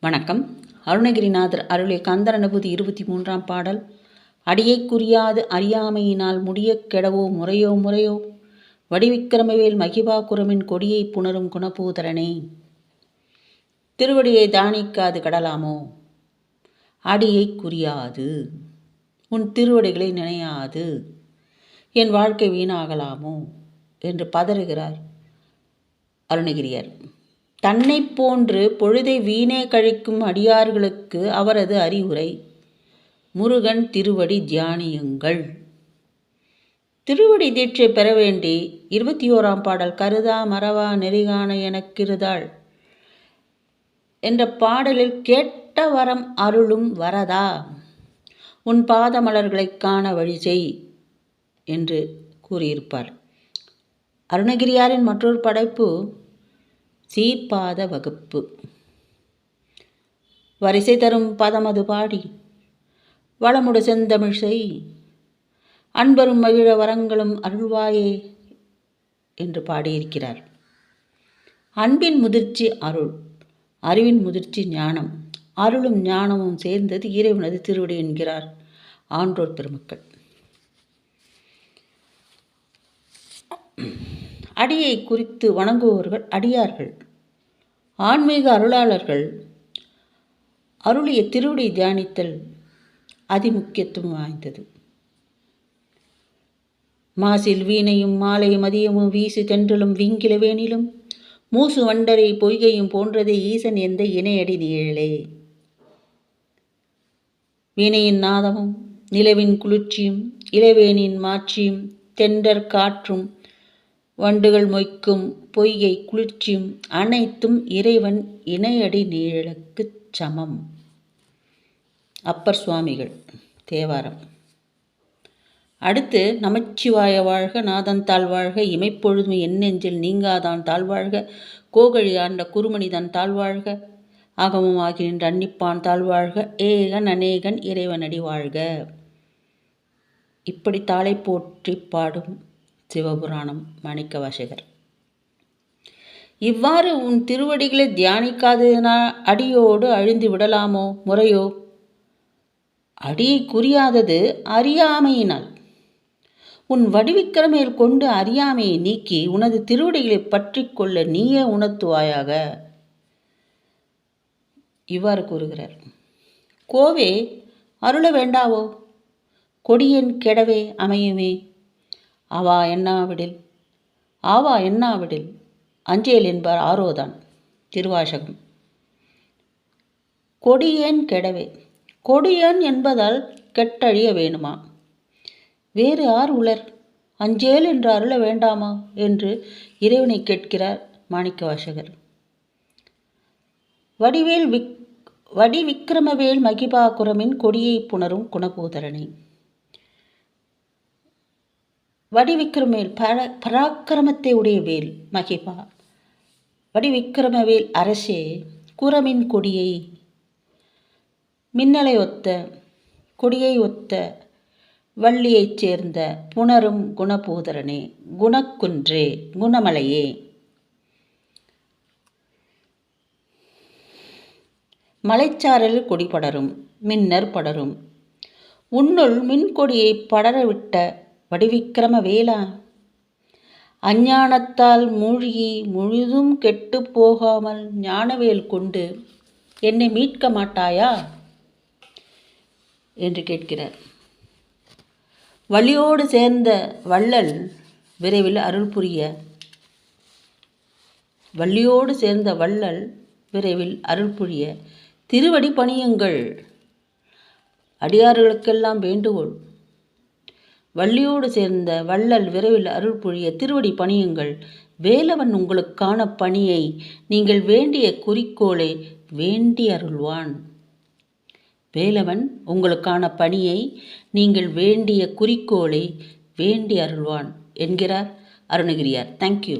வணக்கம். அருணகிரிநாதர் அருளிய கந்தர் அனுபூதி இருபத்தி மூன்றாம் பாடல். அடியை குறியாது அறியாமையினால் முடியக் கெடவோ முறையோ முறையோ. வடிவிக்கிரமவேல் மகிபா குரமின் கொடியை புணரும் குணபூதரனே. திருவடியை தானிக்காது கடலாமோ? அடியை குறியாது உன் திருவடிகளை நினையாது. என் வாழ்க்கை வீணாகலாமோ? என்று பதறுகிறார் அருணகிரியர். தன்னை போன்று பொழுதை வீணே கழிக்கும் அடியார்களுக்கு அவரது அறிவுரை. முருகன் திருவடி தியானியுங்கள். திருவடி தீட்சை பெற வேண்டி இருபத்தி ஓராம் பாடல் கருதா மறவா நெறிகான எனக்கிருதாள் என்ற பாடலில் கேட்ட வரம் அருளும் வரதா? உன் பாதமலர்களை காண வழி செய் என்று கூறியிருப்பார் அருணகிரியாரின் மற்றொரு படைப்பு சீர்பாத வகுப்பு. வரிசை தரும் பதமது பாடி. வளமுடு செந்தமிழ் செய். அன்பரும் மகிழ வரங்களும் அருள்வாயே என்று பாடியிருக்கிறார். அன்பின் முதிர்ச்சி அருள் அறிவின் முதிர்ச்சி ஞானம் அருளும் ஞானமும் சேர்ந்தது இறைவனது திருவடி என்கிறார் ஆன்றோர் பெருமக்கள். அடியை குறித்து வணங்குபவர்கள் அடியார்கள். ஆன்மீக அருளாளர்கள் அருளிய திருவிடை தியானித்தல் அதிமுக்கியத்துவம் வாய்ந்தது. மாசில் வீணையும் மாலை மதியமும் வீசு தென்றலும் விங்கிலவேனிலும் மூசு வண்டரை பொய்கையும் போன்றதே ஈசன் எந்த இணையடி நீழலே. வீணையின் நாதமும் நிலவின் குளிர்ச்சியும் இளவேனின் மாட்சியும் தெண்டர் காற்றும் வண்டுகள் மொய்க்கும் பொய்கை குளிர்ச்சியும் அனைத்தும் இறைவன் இணையடி நீழலுக்குச் சமம். அப்பர் சுவாமிகள் தேவாரம். அடுத்து நமச்சிவாய வாழ்க நாதன் தாழ்வாழ்க இமைப்பொழுதும் எண்ணெஞ்சில் நீங்காதான் தாழ்வாழ்க கோகழி ஆண்ட குருமணிதன் தாழ்வாழ்க ஆகமும் ஆகின்ற அன்னிப்பான் தாழ்வாழ்க ஏகன் அநேகன் இறைவனடி வாழ்க. இப்படி தாளை போற்றி பாடும் சிவபுராணம் மாணிக்க வாசகர் இவ்வாறு உன் திருவடிகளை தியானிக்காததினால் அடியோடு அழிந்து விடலாமோ முறையோ? அடியை குறியாதது அறியாமையினால். உன் வடிவிக்கிரமையில் கொண்டு அறியாமையை நீக்கி உனது திருவடிகளை பற்றி கொள்ள நீயே உணர்த்துவாயாக? இவ்வாறு கூறுகிறார். கோவே அருள வேண்டாவோ? கொடியன் கெடவே அமையுமே? அவா என்னாவிடில்? ஆவா என்னாவிடில்? அஞ்சேல் என்பார் ஆரோதான் திருவாசகம். கொடியேன் கெடவே கொடியேன் என்பதால் கெட்டழிய வேணுமா? வேறு யார் உலர் அஞ்சேல் என்று அருள வேண்டாமா? என்று இறைவனை கேட்கிறார் மாணிக்க வாசகர் வடிவேல் விக் வடி விக்கிரமவேல் மகிபாகுரமின் கொடியை புணரும் குணபூதரனை. வடிவிக்கிரமேல் பர பராக்கிரமத்தை உடைய வேல் மகிபா. வடிவிக்கிரமவேல் அரசே குரமின் கொடியை மின்னலை ஒத்த கொடியை ஒத்த வள்ளியைச் சேர்ந்த புணரும் குணபூதரனே குணக்குன்றே குணமலையே. மலைச்சாரல் கொடி படரும் மின்னர் படரும். உன்னுள் மின்கொடியை படரவிட்ட வடிவிக்கிரம வேலா அஞ்ஞானத்தால் மூழ்கி முழுதும் கெட்டு போகாமல் ஞானவேல் கொண்டு என்னை மீட்க மாட்டாயா? என்று கேட்கிறார். வழியோடு சேர்ந்த வள்ளல் விரைவில் அருள் புரிய. வள்ளியோடு சேர்ந்த வள்ளல் விரைவில் அருள் புரிய. திருவடி பணியுங்கள். அடியார்களுக்கெல்லாம் வேண்டுகோள். வள்ளியோடு சேர்ந்த வள்ளல் விரைவில் அருள் புரிய திருவடி பணியுங்கள். வேலவன் உங்களுக்கான பணியை நீங்கள் வேண்டிய குறிக்கோளை வேண்டி அருள்வான். வேலவன் உங்களுக்கான பணியை நீங்கள் வேண்டிய குறிக்கோளை வேண்டி அருள்வான் என்கிறார் அருணகிரியார். தேங்க்யூ